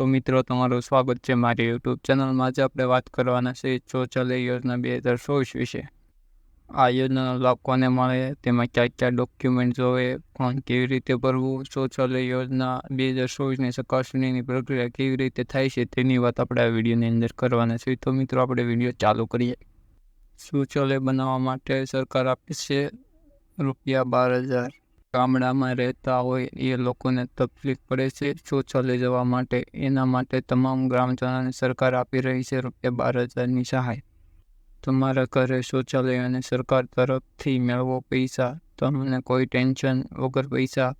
તો મિત્રો, તમારું સ્વાગત છે મારી યુટ્યુબ ચેનલમાં. આજે આપણે વાત કરવાના છે શૌચાલય યોજના બે હજાર ચોવીસ વિશે. આ યોજનાનો લાભ કોને મળે? તેમાં ક્યાં ક્યાં ડોક્યુમેન્ટ જોવે? ફોર્મ કેવી રીતે ભરવું? શૌચાલય યોજના બે હજાર ચોવીસની ચકાસણીની પ્રક્રિયા કેવી રીતે થાય છે? તેની વાત આપણે આ વિડીયોની અંદર કરવાના છે. તો મિત્રો, આપણે વીડિયો ચાલુ કરીએ. શૌચાલય બનાવવા માટે સરકાર આપે છે રૂપિયા બાર હજાર. ગામડામાં રહેતા હોય એ લોકોને તકલીફ પડે છે શૌચાલય જવા માટે? એના માટે તમામ ગ્રામજનોને સરકાર આપી રહી છે રૂપિયા બાર હજારની સહાય. તમારા ઘરે શૌચાલય અને સરકાર તરફથી મેળવો પૈસા? તમને કોઈ ટેન્શન વગર પૈસા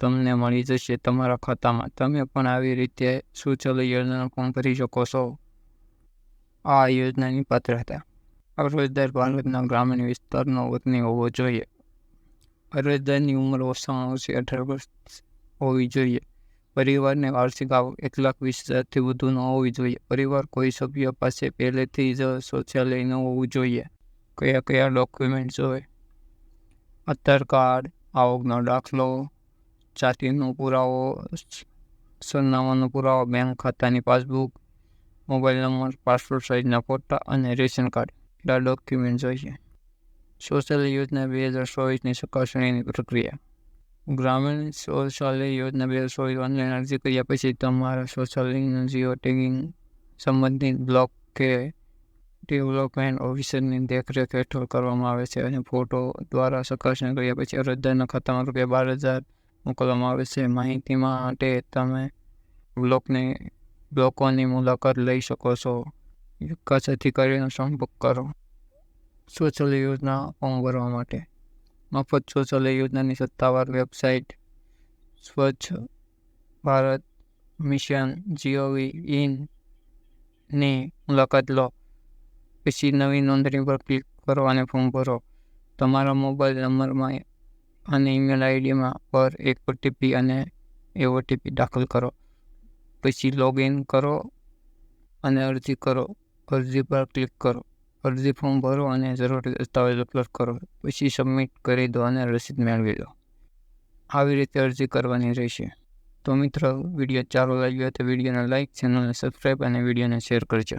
તમને મળી જશે તમારા ખાતામાં. તમે પણ આવી રીતે શૌચાલય યોજના ફોર્મ ભરી શકો છો. આ યોજનાની પાત્રતા. રોજદાર ભારતના ગ્રામીણ વિસ્તારનો વતની હોવો જોઈએ. અરજદારની ઉંમર ઓછામાં ઓછી અઢાર વર્ષ હોવી જોઈએ. પરિવારને વાર્ષિક આવક એક લાખ વીસ હજારથી વધુ ન હોવી જોઈએ. પરિવાર કોઈ સભ્ય પાસે પહેલેથી જ શૌચાલય ન હોવું જોઈએ. કયા કયા ડોક્યુમેન્ટ જોઈએ આધાર કાર્ડ, આવકનો દાખલો, જાતિનો પુરાવો, સરનામાનો પુરાવો, બેંક ખાતાની પાસબુક, મોબાઈલ નંબર, પાસપોર્ટ સાઇઝના ફોટા અને રેશન કાર્ડ. એટલા ડોક્યુમેન્ટ જોઈએ શૌચાલય યોજના બે હજાર ચોવીસની ચકાસણીની પ્રક્રિયા. ગ્રામીણ શૌચાલય યોજના બે હજાર ચોવીસ ઓનલાઈન અરજી કર્યા પછી તમારા શૌચાલયનું જીઓ ટેગિંગ સંબંધિત બ્લોક કે ડેવલપમેન્ટ ઓફિસરની દેખરેખ હેઠળ કરવામાં આવે છે અને ફોટો દ્વારા ચકાસણી કર્યા પછી અરજદારના ખાતામાં રૂપિયા બાર હજાર મોકલવામાં આવે છે. માહિતી માટે તમે બ્લોકની, બ્લોકોની મુલાકાત લઈ શકો છો. વિકાસ અધિકારીનો સંપર્ક કરો. શૌચાલય યોજના ફોર્મ ભરવા માટે. મફત શૌચાલય યોજનાની સત્તાવાર વેબસાઇટ સ્વચ્છ ભારત મિશન જીઓવી ઇનની મુલાકાત લો. પછી નવી નોંધણી પર ક્લિક કરો અને ફોર્મ ભરો. તમારા મોબાઈલ નંબરમાં અને ઈમેલ આઈડીમાં પર એક ઓટીપી અને એ ઓટીપી દાખલ કરો. પછી લોગિન કરો અને અરજી કરો. અરજી પર ક્લિક કરો. અરજી ફોર્મ ભરો અને જરૂરી દસ્તાવેજ અપલોડ કરો. પછી સબમિટ કરી દો અને રસીદ મેળવી લો. આવી રીતે અરજી કરવાની રહેશે. તો મિત્રો, વીડિયો ચાલુ લાગ્યો તો વિડીયોને લાઇક ચેનલને સબસ્ક્રાઈબ અને વિડીયોને શેર કરજો.